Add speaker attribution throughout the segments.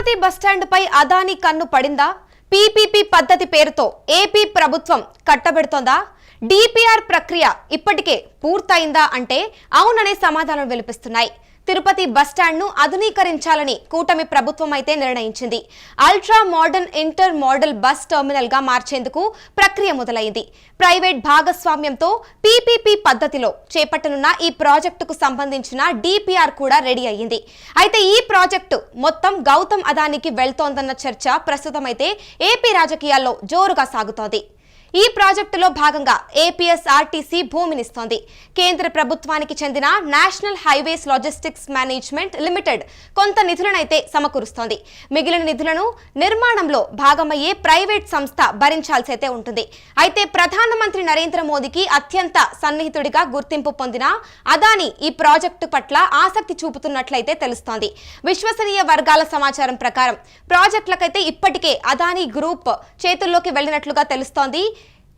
Speaker 1: Tirupati bus stand పై అదానీ కన్ను పడిందా? PPP పద్ధతి పేరుతో ఏపీ ప్రభుత్వం కట్టబెడుతోందా? డిపిఆర్ ప్రక్రియ ఇప్పటికే పూర్తయిందా అంటే అవుననే సమాధానం వినిపిస్తున్నాయి తిరుపతి బస్టాండ్ను ఆధునీకరించాలని కూటమి ప్రభుత్వం అయితే నిర్ణయించింది. Ultra modern inter model bus టెర్మినల్గా మార్చేందుకు ప్రక్రియ మొదలైంది. ప్రైవేట్ భాగస్వామ్యంతో పీపీపీ పద్ధతిలో చేపట్టనున్న ఈ ప్రాజెక్టుకు సంబంధించిన డిపిఆర్ కూడా రెడీ అయ్యింది. అయితే ఈ ప్రాజెక్టు మొత్తం గౌతమ్ అదానికి వెళ్తోందన్న చర్చ ప్రస్తుతమైతే ఏపీ రాజకీయాల్లో జోరుగా సాగుతోంది. ఈ ప్రాజెక్టులో భాగంగా ఏపీఎస్ఆర్టీసీ భూమినిస్తోంది. కేంద్ర ప్రభుత్వానికి చెందిన National Highways Logistics Management Limited కొంత నిధులనైతే సమకూరుస్తోంది. మిగిలిన నిధులను నిర్మాణంలో భాగమయ్యే ప్రైవేట్ సంస్థ భరించాల్సి అయితే ఉంటుంది. అయితే ప్రధానమంత్రి నరేంద్ర మోదీకి అత్యంత సన్నిహితుడిగా గుర్తింపు పొందిన అదాని ఈ ప్రాజెక్టు పట్ల ఆసక్తి చూపుతున్నట్లయితే తెలుస్తోంది. విశ్వసనీయ వర్గాల సమాచారం ప్రకారం ప్రాజెక్టులకైతే ఇప్పటికే అదాని గ్రూప్ చేతుల్లోకి వెళ్ళినట్లుగా తెలుస్తోంది.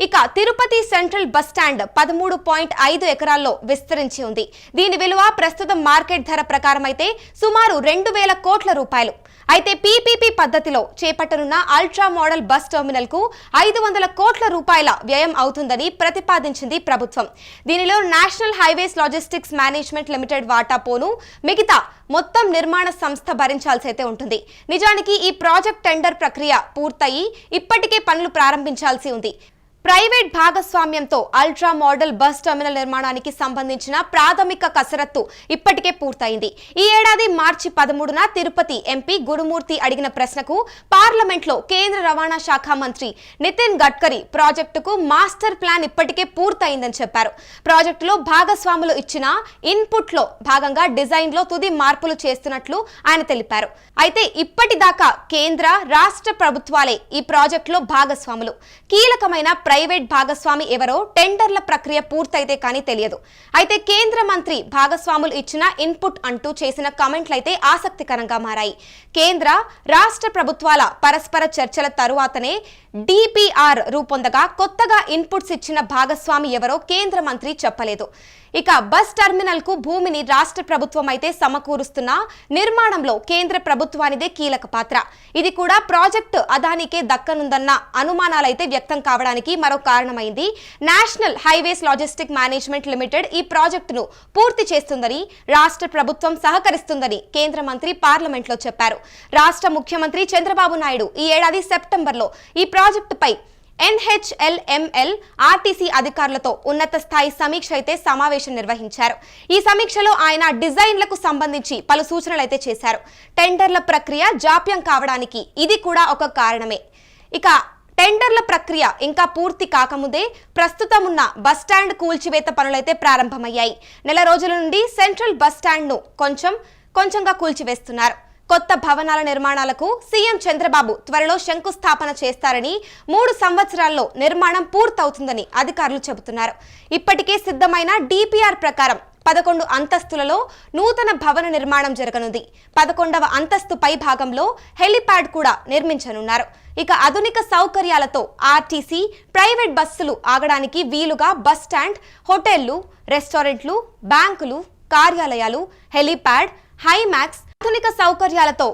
Speaker 1: ఇక తిరుపతి సెంట్రల్ బస్ స్టాండ్ పదమూడు పాయింట్ ఐదు ఎకరాల్లో విస్తరించి ఉంది. దీని విలువ ప్రస్తుతం మార్కెట్ ధర ప్రకారం అయితే సుమారు రెండు వేల కోట్ల రూపాయలు. అయితే పీపీపీ పద్ధతిలో చేపట్టనున్న అల్ట్రా మోడల్ బస్ టెర్మినల్కు ఐదు వందల కోట్ల రూపాయల వ్యయం అవుతుందని ప్రతిపాదించింది ప్రభుత్వం. దీనిలో National Highways Logistics Management Limited వాటా పోను మిగతా మొత్తం నిర్మాణ సంస్థ భరించాల్సి అయితే ఉంటుంది. నిజానికి ఈ ప్రాజెక్ట్ టెండర్ ప్రక్రియ పూర్తయి ఇప్పటికే పనులు ప్రారంభించాల్సి ఉంది. ప్రైవేట్ భాగస్వామ్యంతో అల్ట్రా మోడల్ బస్ టెర్మినల్ నిర్మాణానికి సంబంధించిన ప్రాథమిక కసరత్తు ఇప్పటికే పూర్తయింది. ఈ ఏడాది మార్చి పదమూడున తిరుపతి ఎంపీ గురుమూర్తి అడిగిన ప్రశ్నకు పార్లమెంట్లో కేంద్ర రవాణా శాఖ మంత్రి నితిన్ గడ్కరీ ప్రాజెక్టుకు మాస్టర్ ప్లాన్ ఇప్పటికే పూర్తయిందని చెప్పారు. ప్రాజెక్టులో భాగస్వాములు ఇచ్చిన ఇన్పుట్లో భాగంగా డిజైన్లో తుది మార్పులు చేస్తున్నట్లు ఆయన తెలిపారు. అయితే ఇప్పటిదాకా కేంద్ర రాష్ట్ర ప్రభుత్వాలే ఈ ప్రాజెక్టులో భాగస్వాములు. కీలకమైన ప్రైవేట్ భాగస్వామి ఎవరో టెండర్ల ప్రక్రియ పూర్తయితే కానీ తెలియదు. అయితే కేంద్ర మంత్రి భాగస్వాములు ఇచ్చిన ఇన్పుట్ అంటూ చేసిన కామెంట్లు అయితే ఆసక్తికరంగా మారాయి. కేంద్ర రాష్ట్ర ప్రభుత్వాల పరస్పర చర్చల తరువాతనే డిపిఆర్ రూపొందగా కొత్తగా ఇన్పుట్స్ ఇచ్చిన భాగస్వామి ఎవరో కేంద్ర మంత్రి చెప్పలేదు. ఇక బస్ టెర్మినల్కు భూమిని రాష్ట్ర ప్రభుత్వం అయితే సమకూరుస్తున్న నిర్మాణంలో కేంద్ర ప్రభుత్వానిదే కీలక పాత్ర. ఇది కూడా ప్రాజెక్టు అదానికే దక్కనుందన్న అనుమానాలైతే వ్యక్తం కావడానికి మరో కారణమైంది. National Highways Logistic Management Limited ఈ ప్రాజెక్టును పూర్తి చేస్తుందని రాష్ట్ర ప్రభుత్వం సహకరిస్తుందని కేంద్ర మంత్రి పార్లమెంట్లో చెప్పారు. రాష్ట్ర ముఖ్యమంత్రి చంద్రబాబు నాయుడు ఈ ఏడాది సెప్టెంబర్లో ఈ ప్రాజెక్టుపై ఎన్హెచ్ఎల్ఎంఎల్ ఆర్టీసీ అధికారులతో ఉన్నత స్థాయి సమీక్ష అయితే సమావేశం నిర్వహించారు. ఈ సమీక్షలో ఆయన డిజైన్లకు సంబంధించి పలు సూచనలు అయితే చేశారు. టెండర్ల ప్రక్రియ జాప్యం కావడానికి ఇది కూడా ఒక కారణమే. ఇక టెండర్ల ప్రక్రియ ఇంకా పూర్తి కాకముందే ప్రస్తుతం ఉన్న బస్ స్టాండ్ కూల్చివేత పనులైతే ప్రారంభమయ్యాయి. నెల రోజుల నుండి సెంట్రల్ బస్ స్టాండ్ను కొంచెం కొంచెంగా కూల్చివేస్తున్నారు. కొత్త భవనాల నిర్మాణాలకు సీఎం చంద్రబాబు త్వరలో శంకుస్థాపన చేస్తారని మూడు సంవత్సరాల్లో నిర్మాణం పూర్తవుతుందని అధికారులు చెబుతున్నారు. ఇప్పటికే సిద్ధమైన డిపిఆర్ ప్రకారం పదకొండు అంతస్తులలో నూతన భవన నిర్మాణం జరగనుంది. పదకొండవ అంతస్తు పై భాగంలో హెలిప్యాడ్ కూడా నిర్మించనున్నారు. ఇక ఆధునిక సౌకర్యాలతో ఆర్టీసీ ప్రైవేట్ బస్సులు ఆగడానికి వీలుగా బస్ స్టాండ్ హోటళ్ళు రెస్టారెంట్లు బ్యాంకులు కార్యాలయాలు హెలీప్యాడ్ హైమాక్స్ ఆధునిక సౌకర్యాలతో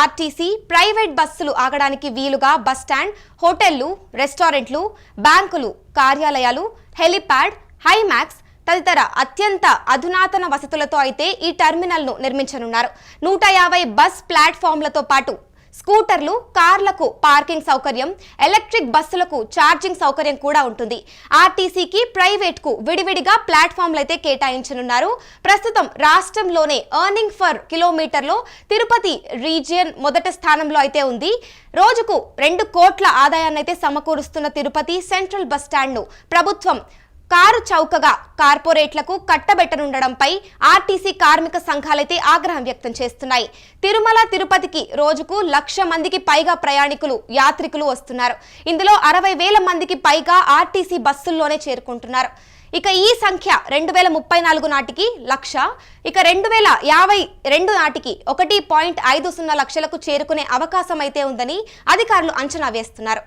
Speaker 1: ఆర్టీసీ ప్రైవేట్ బస్సులు ఆగడానికి వీలుగా బస్ స్టాండ్ హోటళ్ళు రెస్టారెంట్లు బ్యాంకులు కార్యాలయాలు హెలీప్యాడ్ హైమాక్స్ తదితర అత్యంత అధునాతన వసతులతో అయితే ఈ టెర్మినల్ను నిర్మించనున్నారు. నూట యాభై బస్ ప్లాట్ఫామ్లతో పాటు స్కూటర్లు కార్లకు పార్కింగ్ సౌకర్యం ఎలక్ట్రిక్ బస్సులకు ఛార్జింగ్ సౌకర్యం కూడా ఉంటుంది. ఆర్టీసీకి ప్రైవేట్కు విడివిడిగా ప్లాట్ఫామ్లు అయితే కేటాయించనున్నారు. ప్రస్తుతం రాష్ట్రంలోనే ఎర్నింగ్ ఫర్ కిలోమీటర్లో తిరుపతి రీజియన్ మొదటి స్థానంలో అయితే ఉంది. రోజుకు రెండు కోట్ల ఆదాయాన్ని అయితే సమకూరుస్తున్న తిరుపతి సెంట్రల్ బస్ స్టాండ్ను ప్రభుత్వం కారు చౌకగా కార్పొరేట్లకు కట్టబెట్టనుండడంపై ఆర్టీసీ కార్మిక సంఘాలైతే ఆగ్రహం వ్యక్తం చేస్తున్నాయి. తిరుమల తిరుపతికి రోజుకు లక్ష మందికి పైగా ప్రయాణికులు యాత్రికులు వస్తున్నారు. ఇందులో అరవై వేల మందికి పైగా ఆర్టీసీ బస్సుల్లోనే చేరుకుంటున్నారు. ఇక ఈ సంఖ్య రెండు వేల ముప్పై నాలుగు నాటికి లక్ష ఇక రెండు వేల యాభై రెండు నాటికి ఒకటి పాయింట్ ఐదు సున్నా లక్షలకు చేరుకునే అవకాశం అయితే ఉందని అధికారులు అంచనా వేస్తున్నారు.